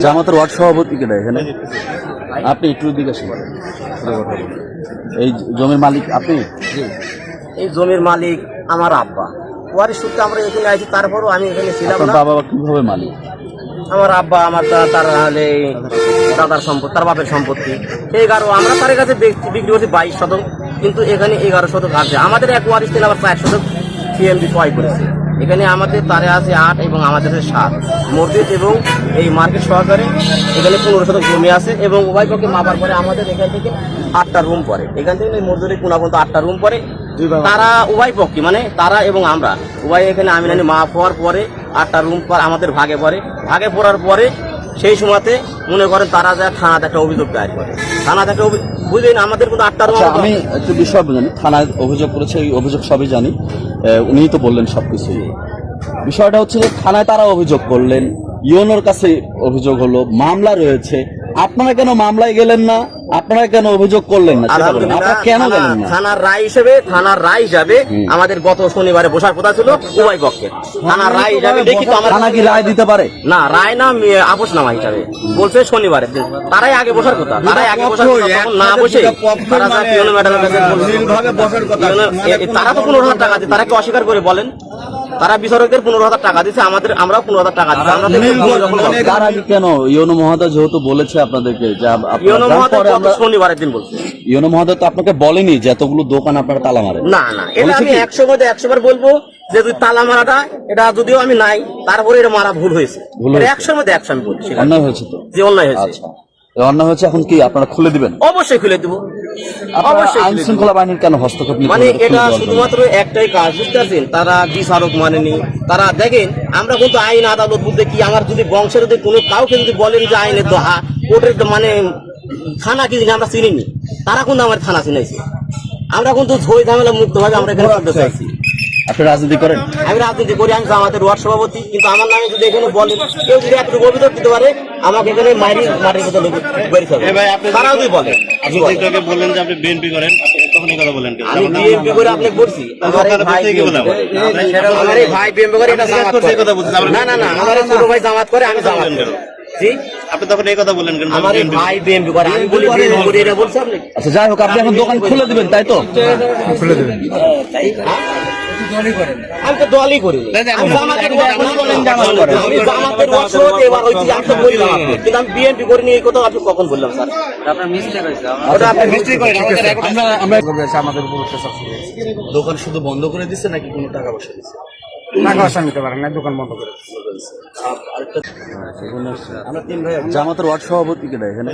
জামাতের ওয়ার্ড সভাপতি কেটা এখানে? আপনি একটু দিকে। এই জমির মালিক আপনি? এই জমির মালিক আমার আব্বা। ওয়ারিশ সূত্রে আমরা এখানে আছি তারপরও আমি এখানে ছিলাম না। বাবা কীভাবে মালিক? আমার আব্বা আমার তার হলে দাদার সম্পত্তি তার বাপের সম্পত্তি। এগারো আমরা তার কাছে বিক- বিক্রি করছি বাইশ শতক কিন্তু এখানে এগারো শতক আছে। আমাদের এক ওয়ারিশ তিন আবার চার শতক সিএমবি ক্রয় করেছে। এখানে আমাদের তারে আছে আট এবং আমাদের আছে সাত। মসজিদ এবং এই মার্কেট সহকারে এখানে পনেরো শতক জমি আছে এবং উভয় পক্ষে মাপার পরে আমাদের এখান থেকে আটটা রুম পরে এখান থেকে মসজিদের কোনা পর্যন্ত আটটা রুম পরে তারা উভয় পক্ষে মানে তারা এবং আমরা। উভয় এখানে আমিনানি মাপ হওয়ার পরে আটটা রুম পর আমাদের ভাগে পড়ে। ভাগে পড়ার পরে সেই সময়তে মনে করেন তারা যা থানাতে একটা অভিযোগ দায়ের করে। থানাতে একটা বুঝলেন আমাদের কোনো আটটা আচ্ছা আমি একটু বিষয় জানি থানায় অভিযোগ করেছে এই অভিযোগ সবই জানি। উনিই তো বললেন সবকিছুই। বিষয়টা হচ্ছে যে থানায় তারা অভিযোগ করলেন ইউনোর কাছে অভিযোগ হলো মামলা রয়েছে আপনারা কেন মামলায় গেলেন না? আপনারা কেন অভিযোগ করলেন না? আপনারা কেন গেলেন না? থানার রায় হিসেবে থানার রায় হিসাবে আমাদের গত শনিবারে বসার কথা ছিল উভয় পক্ষে। থানার রায় হিসাবে লিখিত আমার থানা কি রায় দিতে পারে? না রায় না আপোষ নামা হিসাবে। বলছে শনিবারে। তারাই আগে বসার কথা। তারাই আগে বসার কথা। না বসে তারা যা পিওনো ম্যাডামের কাছে বলছে। পিওনো- এ- এ- তারা তো পনেরো হাজার টাকা দিচ্ছে তারা কি অস্বীকার করে বলেন? তারা বিচারকদের পনেরো হাজার টাকা দিচ্ছে আমাদের আমরাও পনেরো হাজার টাকা দিচ্ছি আমরা দেখুন যখন বলছে। তার আগে কেন? ইউনো মহোদয় যেহেতু বলেছে আপনাদেরকে যে আমরা শনিবারের দিন বলছে। ইউনো মহোদয় তো আপনাকে বলেনি যে এতগুলো দোকান আপনারা তালা মারেন। না না এটা আমি একশো মধ্যে একশো বার বলব যে তুই তালা মারাটা এটা যদিও আমি নাই তারপরে এটা মারা ভুল হয়েছে। ভুল হয়েছে। একশোর মধ্যে একশো আমি বলছি। অন্যায় হয়েছে তো? যে অন্যায় হয়েছে। আচ্ছা অন্যায় হয়েছে এখন কি? আপনারা খুলে দিবেন? অবশ্যই খুলে দেবো। অবশ্যই আইন শৃঙ্খলা বাহিনীর কেন হস্তক্ষেপ মানে এটা শুধুমাত্র একটাই কাজ বুঝতে পারছেন? তারা বিচারক মানেনি? তারা দেখেন আমরা কিন্তু আইন আদালত বলতে কি আমার যদি বংশের যদি কোনো কাউকে যদি বলেন যে আইনের দোহা কোর্টের তো মানে থানা কি আমরা চিনিনি। তারা কিন্তু আমার থানা চিনাইছে। আমরা কিন্তু ঝই ঝামেলা মুক্ত ভাবে আমরা এখানে করতে চাইছি। আপনি রাজনীতি করেন? আমি রাজনীতি করি আমি আমাদের ওয়ার্ড সভাপতি কিন্তু আমার নামে যদি এখানে বলেন কেউ যদি একটু অভিযোগ দিতে পারে আমাকে এখানে মারি মাটির কথা বেরিয়ে ভাই, আপনি- তারাও যদি বলে আপনি বললেন যে আপনি বিএনপি করেন কথা আমি করে আপনি বলছি। আমার ভাই করে। এটা জামাত করে। না না না আমার ছোট ভাই জামাত করে আমি জামাত করি। আপনি তখন এই কথা কেন? আমার ভাই বিএমপি করে। আমি বলি বিএমপি করে এটা বলছি আপনি। আচ্ছা যাই হোক আপনি এখন দোকান খুলে দিবেন তাই তো। আমি তো দলই করি জামাতের আমি জামাতের ওয়ার্ড এবার হয়েছি আমি তো বললাম কিন্তু আমি বিএমপি করে এই কথা আপনি কখন বললাম স্যার ওটা আপনি মিস্ত্রি করেন আমাদের এখন আমরা আমরা দোকান শুধু বন্ধ করে দিচ্ছে নাকি কোনো টাকা পয়সা দিচ্ছে টাকা পয়সা নিতে পারেন না দোকান বন্ধ করে আরেকটা আমরা তিন ভাই জামাতের ওয়ার্ড সভাপতি কেটা এখানে